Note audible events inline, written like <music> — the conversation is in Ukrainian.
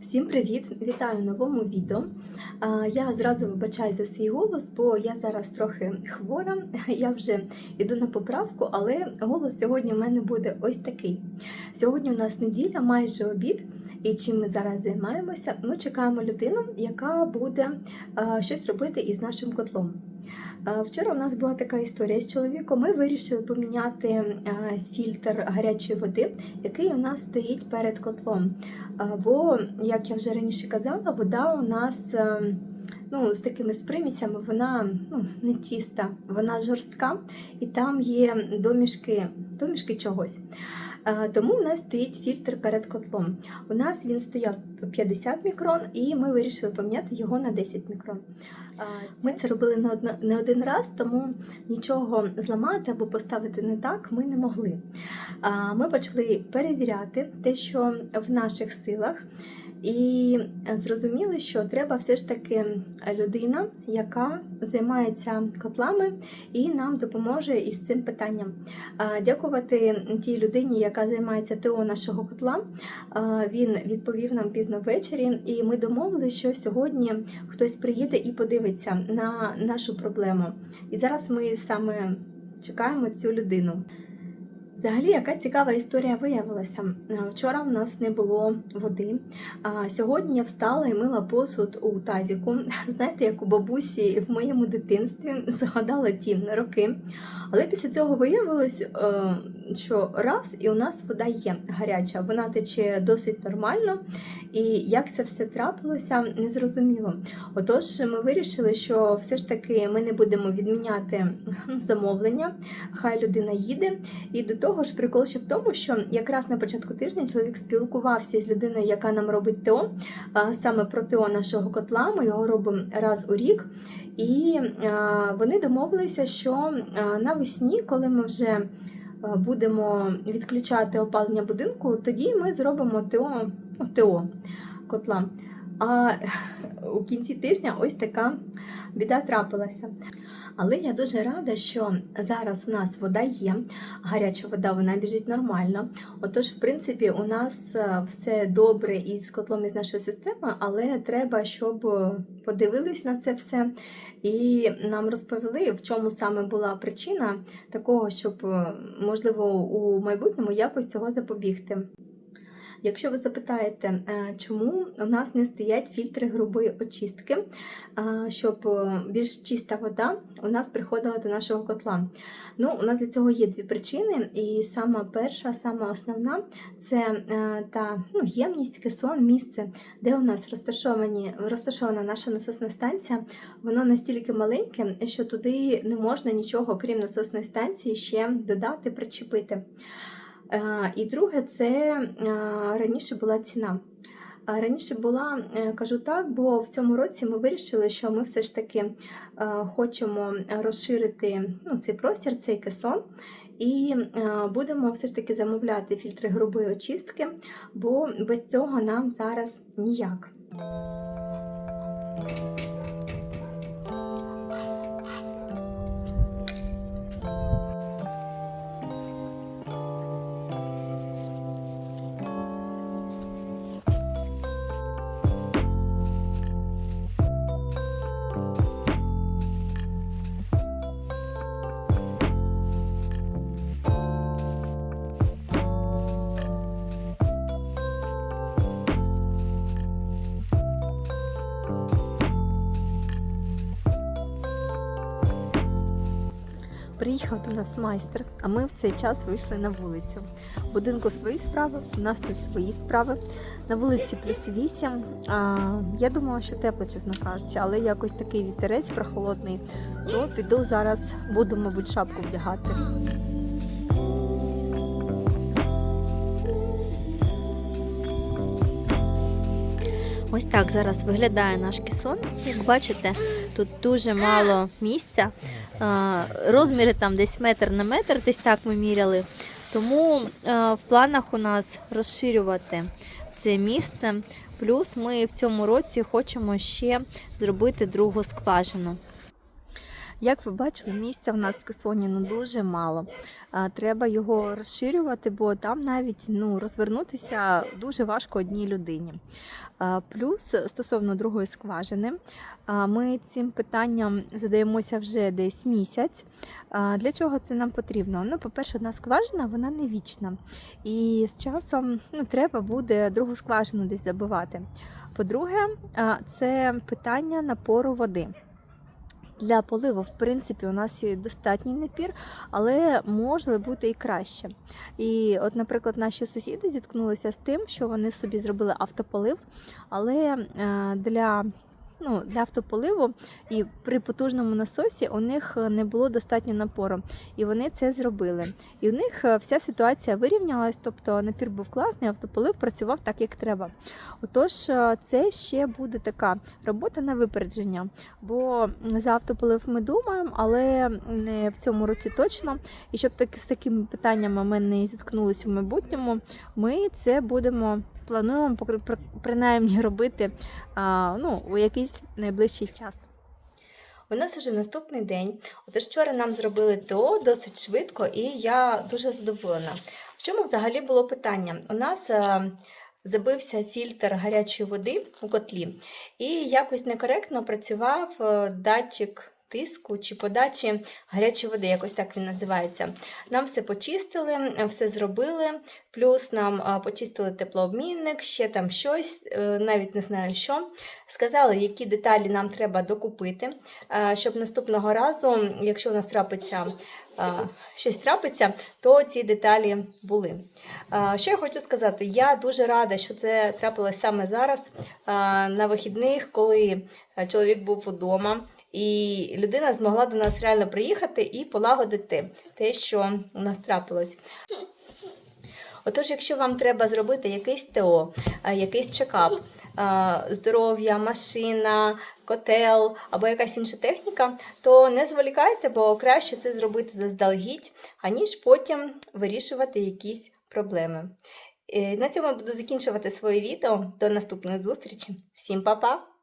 Всім привіт! Вітаю новому відео. Я зразу вибачаю за свій голос, бо я зараз трохи хвора. <laughs> Я вже йду на поправку, але голос сьогодні в мене буде ось такий. Сьогодні у нас неділя, майже обід. І чим ми зараз займаємося? Ми чекаємо людину, яка буде щось робити із нашим котлом. Вчора у нас була така історія з чоловіком. Ми вирішили поміняти фільтр гарячої води, який у нас стоїть перед котлом. Бо, як я вже раніше казала, вода у нас е, ну, з такими з вона ну, не чиста, вона жорстка, і там є домішки, домішки чогось. Тому у нас стоїть фільтр перед котлом. У нас він стояв 50 мікрон, і ми вирішили поміняти його на 10 мікрон. Ми це робили не один раз, тому нічого зламати або поставити не так ми не могли. Ми почали перевіряти те, що в наших силах, і зрозуміли, що треба все ж таки людина, яка займається котлами і нам допоможе із цим питанням. Дякувати тій людині, яка займається ТО нашого котла. Він відповів нам пізно ввечері, і ми домовилися, що сьогодні хтось приїде і подивиться на нашу проблему. І зараз ми саме чекаємо цю людину. Взагалі, яка цікава історія виявилася. Е, Вчора в нас не було води. А сьогодні я встала і мила посуд у тазіку. <laughs> Знаєте, як у бабусі в моєму дитинстві <laughs> згадала ті роки. Але після цього виявилось, е, що раз і у нас вода є гаряча, вона тече досить нормально. І як це все трапилося, незрозуміло. Отож, ми вирішили, що все ж таки ми не будемо відміняти ну, замовлення. Хай людина їде. І до того ж, прикол ще в тому, що якраз на початку тижня чоловік спілкувався з людиною, яка нам робить ТО, саме про ТО нашого котла. Ми його робимо раз у рік. І вони домовилися, що навесні, коли ми вже будемо відключати опалення будинку, тоді ми зробимо ТО, ну, ТО котла. А у кінці тижня ось така біда трапилася. Але я дуже рада, що зараз у нас вода є, гаряча вода, вона біжить нормально. Отож, в принципі, у нас е, все добре із котлом із нашої системи, але треба, щоб подивились на це все і нам розповіли, в чому саме була причина такого, щоб е, можливо у майбутньому якось цього запобігти. Якщо ви запитаєте, е, чому у нас не стоять фільтри грубої очистки, е, щоб е, більш чиста вода у нас приходила до нашого котла. Ну, у нас для цього є дві причини, і сама перша, сама основна це та ну, ємність, кесон, місце, де у нас розташовані, розташована наша насосна станція. Воно настільки маленьке, що туди не можна нічого, крім насосної станції, ще додати, причепити. Е, І друге, це е, раніше була ціна. Раніше була, е, кажу так, бо в цьому році ми вирішили, що ми все ж таки е, хочемо розширити ну, цей простір, цей кесон. І е, будемо все ж таки замовляти фільтри грубої очистки, бо без цього нам зараз ніяк. Приїхав до нас майстер, а ми в цей час вийшли на вулицю. В будинку свої справи, у нас тут свої справи. На вулиці плюс 8. А, я думала, що тепло, чесно кажучи, але якось такий вітерець прохолодний, то піду зараз, буду, мабуть, шапку вдягати. Ось так зараз виглядає наш кесон. Як бачите, тут дуже мало місця. Розміри там десь метр на метр, десь так ми міряли. Тому в планах у нас розширювати це місце. Плюс ми в цьому році хочемо ще зробити другу скважину. Як ви бачили, місця в нас в кесоні ну, дуже мало. Треба його розширювати, бо там навіть ну, розвернутися дуже важко одній людині. Плюс стосовно другої скважини, ми цим питанням задаємося вже десь місяць. Для чого це нам потрібно? Ну, по-перше, одна скважина вона не вічна. І з часом ну, треба буде другу скважину десь забивати. По-друге, це питання напору води. Для поливу, в принципі, у нас є достатній напір, але може бути і краще. І, от, наприклад, наші сусіди зіткнулися з тим, що вони собі зробили автополив, але е, для Ну, для автополиву і при потужному насосі у них не було достатньо напору, і вони це зробили. І у них е, вся ситуація вирівнялась, тобто напір був класний, автополив працював так, як треба. Отож, е, це ще буде така робота на випередження, бо за автополив ми думаємо, але не в цьому році точно. І щоб таки з такими питаннями ми не зіткнулися в майбутньому, ми це будемо. Плануємо принаймні робити ну, у якийсь найближчий час. У нас вже наступний день. Отож, вчора нам зробили ТО досить швидко, і я дуже задоволена. В чому взагалі було питання? У нас е, забився фільтр гарячої води у котлі, і якось некоректно працював е, датчик. Тиску чи подачі гарячої води, якось так він називається. Нам все почистили, все зробили, плюс нам почистили теплообмінник, ще там щось, е, навіть не знаю що. Сказали, які деталі нам треба докупити, щоб наступного разу, якщо у нас трапиться щось трапиться, то ці деталі були. Що я хочу сказати? Я дуже рада, що це трапилось саме зараз, на вихідних, коли чоловік був вдома. І людина змогла до нас реально приїхати і полагодити те, що у нас трапилось. Отож, якщо вам треба зробити якийсь ТО, якийсь чекап, здоров'я, машина, котел або якась інша техніка, то не зволікайте, бо краще це зробити заздалегідь, аніж потім вирішувати якісь проблеми. Е, На цьому я буду закінчувати своє відео. До наступної зустрічі. Всім па-па!